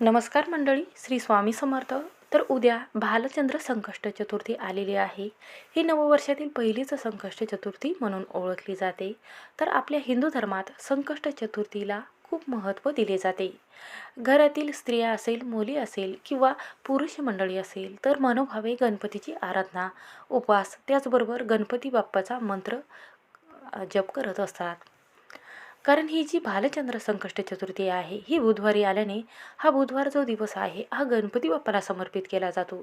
नमस्कार मंडळी श्री स्वामी समर्थ. तर उद्या भालचंद्र संकष्ट चतुर्थी आलेली आहे. ही नववर्षातील पहिलीच संकष्ट चतुर्थी म्हणून ओळखली जाते. तर आपल्या हिंदू धर्मात संकष्ट चतुर्थीला खूप महत्त्व दिले जाते. घरातील स्त्रिया असेल मुली असेल किंवा पुरुष मंडळी असेल तर मनोभावे गणपतीची आराधना उपवास त्याचबरोबर गणपती बाप्पाचा मंत्र जप करत असतात. कारण ही जी भालचंद्र संकष्ट चतुर्थी आहे ही बुधवारी आल्याने हा बुधवार जो दिवस आहे हा गणपती बाप्पाला समर्पित केला जातो.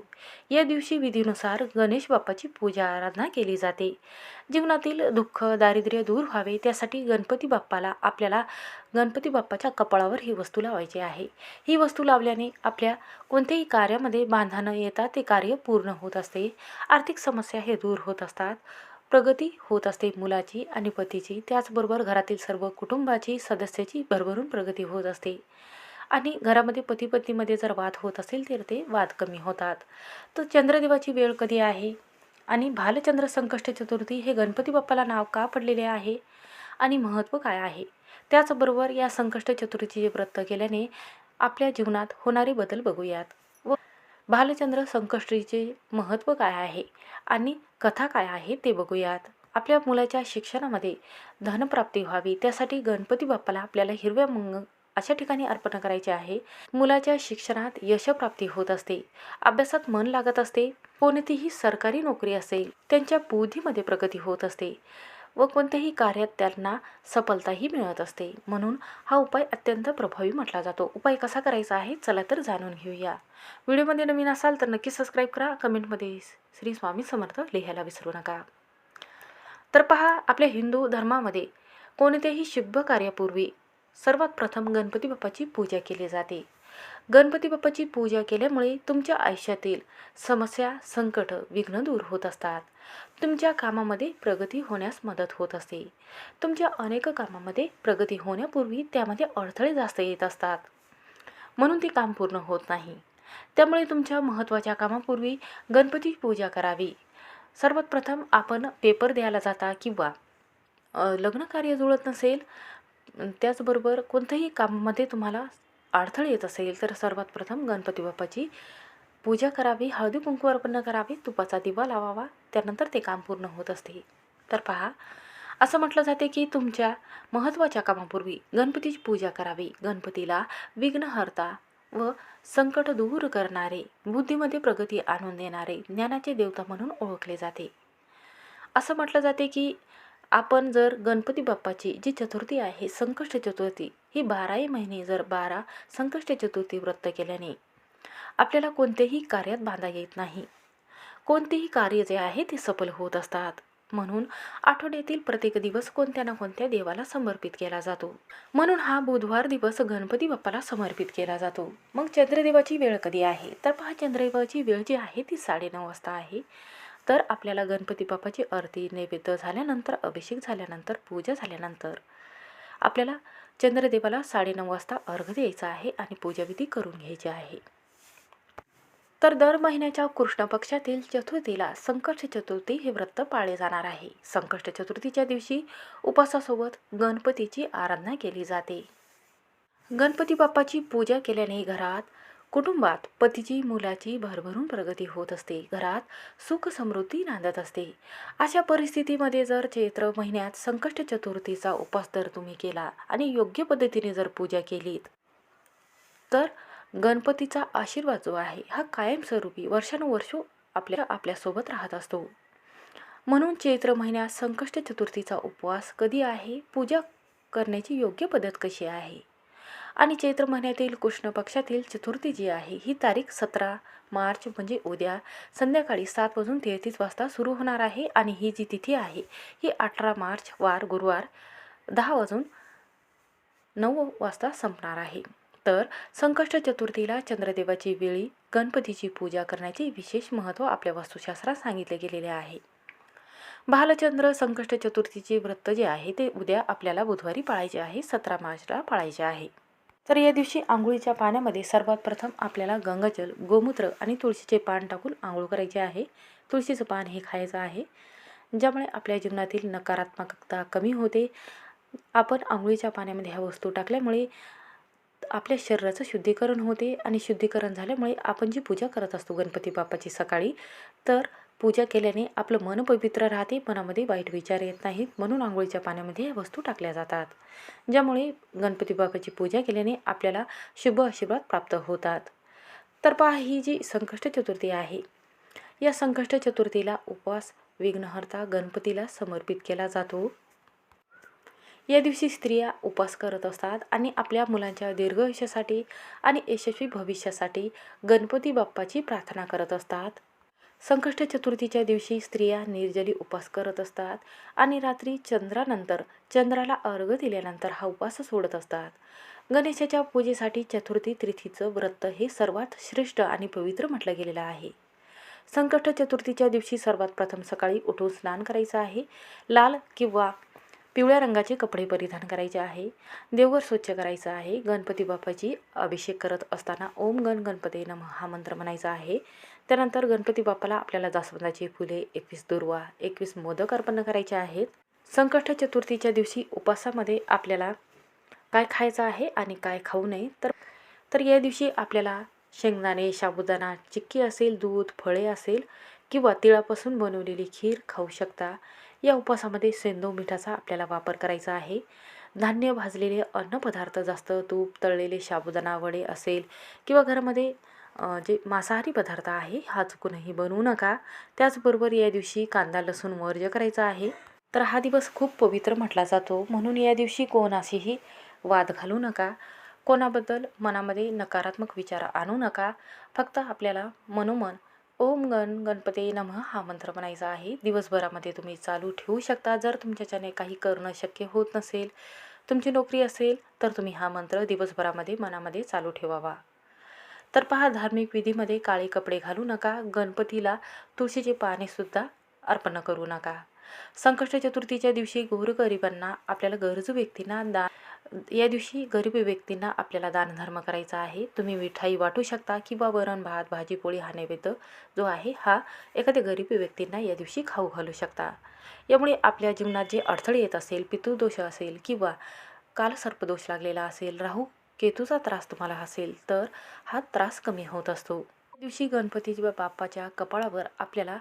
या दिवशी विधीनुसार गणेश बाप्पाची पूजा आराधना केली जाते. जीवनातील दुःख दारिद्र्य दूर व्हावे त्यासाठी गणपती बाप्पाला आपल्याला गणपती बाप्पाच्या कपाळावर ही वस्तू लावायची आहे. ही वस्तू लावल्याने आपल्या कोणत्याही कार्यामध्ये बांधा न येता ते कार्य पूर्ण होत असते. आर्थिक समस्या हे दूर होत असतात. प्रगती होत असते मुलाची आणि पतीची. त्याचबरोबर घरातील सर्व कुटुंबाची सदस्याची भरभरून प्रगती होत असते. आणि घरामध्ये पती पत्नीमध्ये जर वाद होत असेल तर ते वाद कमी होतात. तर चंद्रदेवाची वेळ कधी आहे? आणि भालचंद्र संकष्ट चतुर्थी हे गणपती बाप्पाला नाव का पडलेले आहे? आणि महत्त्व काय आहे? त्याचबरोबर या संकष्ट चतुर्थीचे व्रत केल्याने आपल्या जीवनात होणारे बदल बघूयात. भालचंद्र संकष्टीचे महत्त्व काय आहे आणि कथा काय आहे ते बघूयात. आपल्या मुलाच्या शिक्षणामध्ये धनप्राप्ती व्हावी त्यासाठी गणपती बाप्पाला आपल्याला हिरव्या मंग अशा ठिकाणी अर्पण करायचे आहे. मुलाच्या शिक्षणात यशप्राप्ती होत असते अभ्यासात मन लागत असते कोणतीही सरकारी नोकरी असेल त्यांच्या बुद्धीमध्ये प्रगती होत असते. व कोणत्याही कार्यात त्यांना सफलताही मिळत असते. म्हणून हा उपाय अत्यंत प्रभावी म्हटला जातो. उपाय कसा करायचा आहे? चला तर जाणून घेऊया. व्हिडिओमध्ये नवीन असाल तर नक्की सबस्क्राईब करा. कमेंटमध्ये श्री स्वामी समर्थ लिहायला विसरू नका. तर पहा आपल्या हिंदू धर्मामध्ये कोणत्याही शुभ कार्यापूर्वी सर्वात प्रथम गणपती बाप्पाची पूजा केली जाते. गणपती बाप्पाची पूजा केल्यामुळे तुमच्या आयुष्यातील समस्या संकट विघ्न दूर होत असतात. तुमच्या कामामध्ये प्रगती होण्यास मदत होत असते. तुमच्या अनेक कामामध्ये प्रगती होण्यापूर्वी त्यामध्ये अडथळे जास्त येत असतात. म्हणून ते काम पूर्ण होत नाही. त्यामुळे तुमच्या महत्त्वाच्या कामापूर्वी गणपती पूजा करावी. सर्वात प्रथम आपण पेपर द्यायला जाता किंवा लग्न कार्य जुळत नसेल त्याचबरोबर कोणत्याही कामामध्ये तुम्हाला अडथळे येत असेल तर सर्वात प्रथम गणपती बाप्पाची पूजा करावी हळदी कुंकू अर्पण करावे तुपाचा दिवा लावावा त्यानंतर ते काम पूर्ण होत असते. तर पहा असं म्हटलं जाते की तुमच्या महत्त्वाच्या कामापूर्वी गणपतीची पूजा करावी. गणपतीला विघ्नहर्ता व संकट दूर करणारे बुद्धीमध्ये प्रगती आणून देणारे ज्ञानाचे देवता म्हणून ओळखले जाते. असं म्हटलं जाते की आपण जर गणपती बाप्पाची जी चतुर्थी आहे संकष्ट चतुर्थी ही बाराही महिने जर बारा संकष्ट चतुर्थी व्रत केल्याने आपल्याला कोणत्याही कार्यात बांधा येत नाही. कोणतेही कार्य जे आहे ते सफल होत असतात. म्हणून आठवड्यातील प्रत्येक दिवस कोणत्या ना कोणत्या देवाला समर्पित केला जातो. म्हणून हा बुधवार दिवस गणपती बाप्पाला समर्पित केला जातो. मग चंद्रदेवाची वेळ कधी आहे? तर पहा चंद्रदेवाची वेळ जी आहे ती साडेनऊ वाजता आहे. तर आपल्याला गणपती बाप्पाची आरती नैवेद्य झाल्यानंतर अभिषेक झाल्यानंतर पूजा झाल्यानंतर आपल्याला चंद्रदेवाला साडेनऊ वाजता अर्घ द्यायचा आहे आणि पूजाविधी करून घ्यायची आहे. तर दर महिन्याच्या कृष्ण पक्षातील चतुर्थीला संकष्ट चतुर्थी हे व्रत पाळले जाणार आहे. संकष्ट चतुर्थीच्या दिवशी उपासासोबत गणपतीची आराधना केली जाते. गणपती बाप्पाची पूजा केल्याने घरात कुटुंबात पतीची मुलाची भरभरून प्रगती होत असते. घरात सुख समृद्धी नांदत असते. अशा परिस्थितीमध्ये जर चैत्र महिन्यात संकष्ट चतुर्थीचा उपास जर तुम्ही केला आणि योग्य पद्धतीने जर पूजा केलीत तर गणपतीचा आशीर्वाद जो आहे हा कायमस्वरूपी वर्षानुवर्ष आपल्या आपल्यासोबत राहत असतो. म्हणून चैत्र महिन्यात संकष्ट चतुर्थीचा उपवास कधी आहे? पूजा करण्याची योग्य पद्धत कशी आहे? आणि चैत्र महिन्यातील कृष्ण पक्षातील चतुर्थी जी आहे ही तारीख सतरा मार्च म्हणजे उद्या संध्याकाळी सात वाजून तेहतीस वाजता सुरू होणार आहे आणि ही जी तिथी आहे ही अठरा मार्च वार गुरुवार दहा वाजून नऊ वाजता संपणार आहे. तर संकष्ट चतुर्थीला चंद्रदेवाची वेळी गणपतीची पूजा करण्याचे विशेष महत्त्व आपल्या वास्तुशास्त्रात सांगितले गेलेले आहे. भालचंद्र संकष्ट चतुर्थीचे व्रत जे आहे ते उद्या आपल्याला बुधवारी पाळायचे आहे सतरा मार्चला पाळायचे आहे. तर या दिवशी आंघोळीच्या पाण्यामध्ये सर्वात प्रथम आपल्याला गंगाजल गोमूत्र आणि तुळशीचे पान टाकून आंघोळ करायचे आहे. तुळशीचं पान हे खायचं आहे ज्यामुळे आपल्या जीवनातील नकारात्मकता कमी होते. आपण आंघोळीच्या पाण्यामध्ये ह्या वस्तू टाकल्यामुळे आपल्या शरीराचं शुद्धीकरण होते आणि शुद्धीकरण झाल्यामुळे आपण जी पूजा करत असतो गणपती बाप्पाची सकाळी तर पूजा केल्याने आपलं मन पवित्र राहते मनामध्ये वाईट विचार येत नाहीत म्हणून आंघोळीच्या पाण्यामध्ये या वस्तू टाकल्या जातात. ज्यामुळे गणपती बाप्पाची पूजा केल्याने आपल्याला शुभ आशीर्वाद प्राप्त होतात. तर पहा ही जी संकष्ट चतुर्थी आहे या संकष्ट चतुर्थीला उपवास विघ्नहर्ता गणपतीला समर्पित केला जातो. या दिवशी स्त्रिया उपवास करत असतात आणि आपल्या मुलांच्या दीर्घ आयुष्यासाठी आणि यशस्वी भविष्यासाठी गणपती बाप्पाची प्रार्थना करत असतात. संकष्ट चतुर्थीच्या दिवशी स्त्रिया निर्जली उपवास करत असतात आणि रात्री चंद्रानंतर चंद्राला अर्घ दिल्यानंतर हा उपवास सोडत असतात. गणेशाच्या पूजेसाठी चतुर्थी तिथीचं व्रत हे सर्वात श्रेष्ठ आणि पवित्र म्हटलं गेलेलं आहे. संकष्ट चतुर्थीच्या दिवशी सर्वात प्रथम सकाळी उठून स्नान करायचं आहे. लाल किंवा पिवळ्या रंगाचे कपडे परिधान करायचे आहे. देवघर स्वच्छ करायचं आहे. गणपती बाप्पाची अभिषेक करत असताना ओम गण गणपती नम हा मंत्र म्हणायचा आहे. त्यानंतर गणपती बाप्पाला आपल्याला जास्वंदाची फुले एकवीस दुर्वा एकवीस मोदक अर्पण करायचे आहेत. संकष्ट चतुर्थीच्या दिवशी उपासामध्ये आपल्याला काय खायचं आहे आणि काय खाऊ नये तर तर या दिवशी आपल्याला शेंगदाणे साबुदाणा चिक्की असेल दूध फळे असेल किंवा तिळापासून बनवलेली खीर खाऊ शकता. या उपासामध्ये सेंदो मिठाचा आपल्याला वापर करायचा आहे. धान्य भाजलेले अन्नपदार्थ जास्त तूप तळलेले साबुदाणा वडे असेल किंवा घरामध्ये जे मांसाहारी पदार्थ आहे हा चुकूनही बनवू नका. त्याचबरोबर या दिवशी कांदा लसूण वर्ज करायचा आहे. तर हा दिवस खूप पवित्र म्हटला जातो. म्हणून या दिवशी कोणाशीही वाद घालू नका. कोणाबद्दल मनामध्ये नकारात्मक विचार आणू नका. फक्त आपल्याला मनोमन ओम गण गणपती नमः हा मंत्र म्हणायचा आहे. दिवसभरामध्ये तुम्ही चालू ठेवू शकता. जर तुमच्याच्याने काही करणं शक्य होत नसेल तुमची नोकरी असेल तर तुम्ही हा मंत्र दिवसभरामध्ये मनामध्ये चालू ठेवावा. तर पहा धार्मिक विधीमध्ये काळे कपडे घालू नका गणपतीला तुळशीचे पानेसुद्धा अर्पण करू नका. संकष्ट चतुर्थीच्या दिवशी गोरगरिबांना आपल्याला गरजू व्यक्तींना दा या दिवशी गरीब व्यक्तींना आपल्याला दानधर्म करायचा आहे. तुम्ही मिठाई वाटू शकता किंवा वरण भात भाजी पोळी हा नैवेद्य जो आहे हा एखाद्या गरीब व्यक्तींना या दिवशी खाऊ घालू शकता. यामुळे आपल्या जीवनात जे अडथळे येत असेल पितृदोष असेल किंवा कालसर्पदोष लागलेला असेल राहू केतूचा त्रास तुम्हाला असेल तर हा त्रास कमी होत असतो. दिवशी गणपतीच्या बाप्पाच्या कपाळावर आपल्याला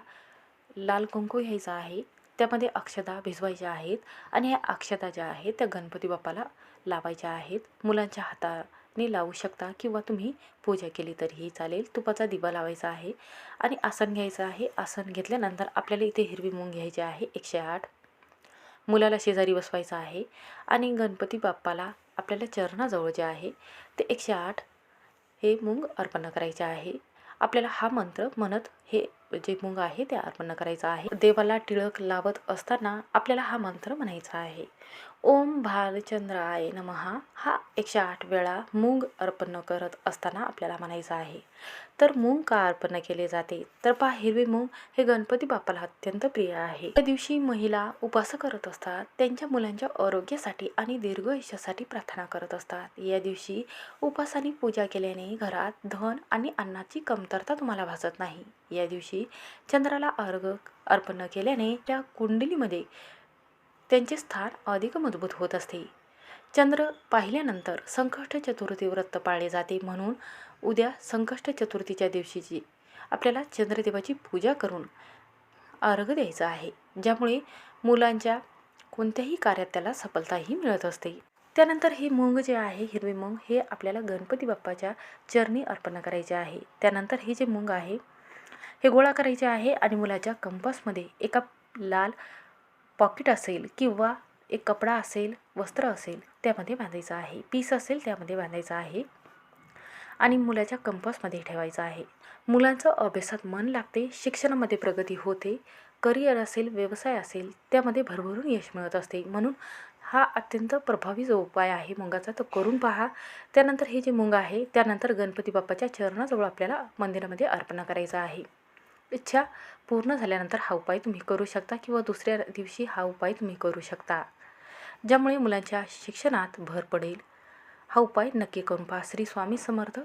लाल कुंकू घ्यायचा आहे त्यामध्ये अक्षता भिजवायच्या आहेत आणि ह्या अक्षता ज्या आहेत त्या गणपती बाप्पाला लावायच्या आहेत. मुलांच्या हाताने लावू शकता किंवा तुम्ही पूजा केली तरीही चालेल. तुपाचा दिवा लावायचा आहे आणि आसन घ्यायचं आहे. आसन घेतल्यानंतर आपल्याला इथे हिरवी मूंग घ्यायची आहे एकशे आठ. मुलाला शेजारी बसवायचं आहे आणि गणपती बाप्पाला आपल्याला चरणाजवळ जे आहे ते एकशे आठ हे मूंग अर्पण करायचे आहे. आपल्याला हा मंत्र म्हणत हे जे मुंग आहे ते अर्पण करायचं आहे. देवाला टिळक लावत असताना आपल्याला हा मंत्र म्हणायचा आहे. ओम भालचंद्राय नमहा. हा एकशे आठ वेळा मूग अर्पण करत असताना आपल्याला म्हणायचं आहे. तर मूग का अर्पण केले जाते? तर पहा हिरवे मूग हे गणपती बाप्पाला अत्यंत प्रिय आहे. त्या दिवशी महिला उपास करत असतात. त्यांच्या मुलांच्या आरोग्यासाठी आणि दीर्घ आयुष्यासाठी प्रार्थना करत असतात. या दिवशी उपास आणि पूजा केल्याने घरात धन आणि अन्नाची कमतरता तुम्हाला भासत नाही. या दिवशी चंद्राला अर्घ अर्पण केल्याने त्या कुंडलीमध्ये त्यांचे स्थान अधिक मजबूत होत असते. चंद्र पाहिल्यानंतर संकष्ट चतुर्थी व्रत पाळले जाते म्हणून उद्या संकष्ट चतुर्थीच्या दिवशीची आपल्याला चंद्रदेवाची पूजा करून अर्घ द्यायचा आहे ज्यामुळे मुलांच्या कोणत्याही कार्यात त्याला सफलताही मिळत असते. त्यानंतर हे मूग जे आहे हिरवे मूग हे आपल्याला गणपती बाप्पाच्या चरणी अर्पण करायचे आहे. त्यानंतर हे जे मूग आहे हे गोळा करायचे आहे आणि मुलाच्या कंपासमध्ये एका लाल पॉकेट असेल किंवा एक कपडा असेल वस्त्र असेल त्यामध्ये बांधायचं आहे. पीस असेल त्यामध्ये बांधायचं आहे. आणि मुलाच्या कंपासमध्ये ठेवायचं आहे. मुलांचं अभ्यासात मन लागते शिक्षणामध्ये प्रगती होते करिअर असेल व्यवसाय असेल त्यामध्ये भरभरून यश मिळत असते. म्हणून हा अत्यंत प्रभावी जो उपाय आहे मुंगाचा तो करून पहा. त्यानंतर हे जे मुंग आहे त्यानंतर गणपती बाप्पाच्या चरणाजवळ आपल्याला मंदिरामध्ये अर्पण करायचं आहे. इच्छा पूर्ण झाल्यानंतर हा उपाय तुम्ही करू शकता किंवा दुसऱ्या दिवशी हा उपाय तुम्ही करू शकता. ज्यामुळे मुलांच्या शिक्षणात भर पडेल. हा उपाय नक्की करून पहा. श्री स्वामी समर्थ.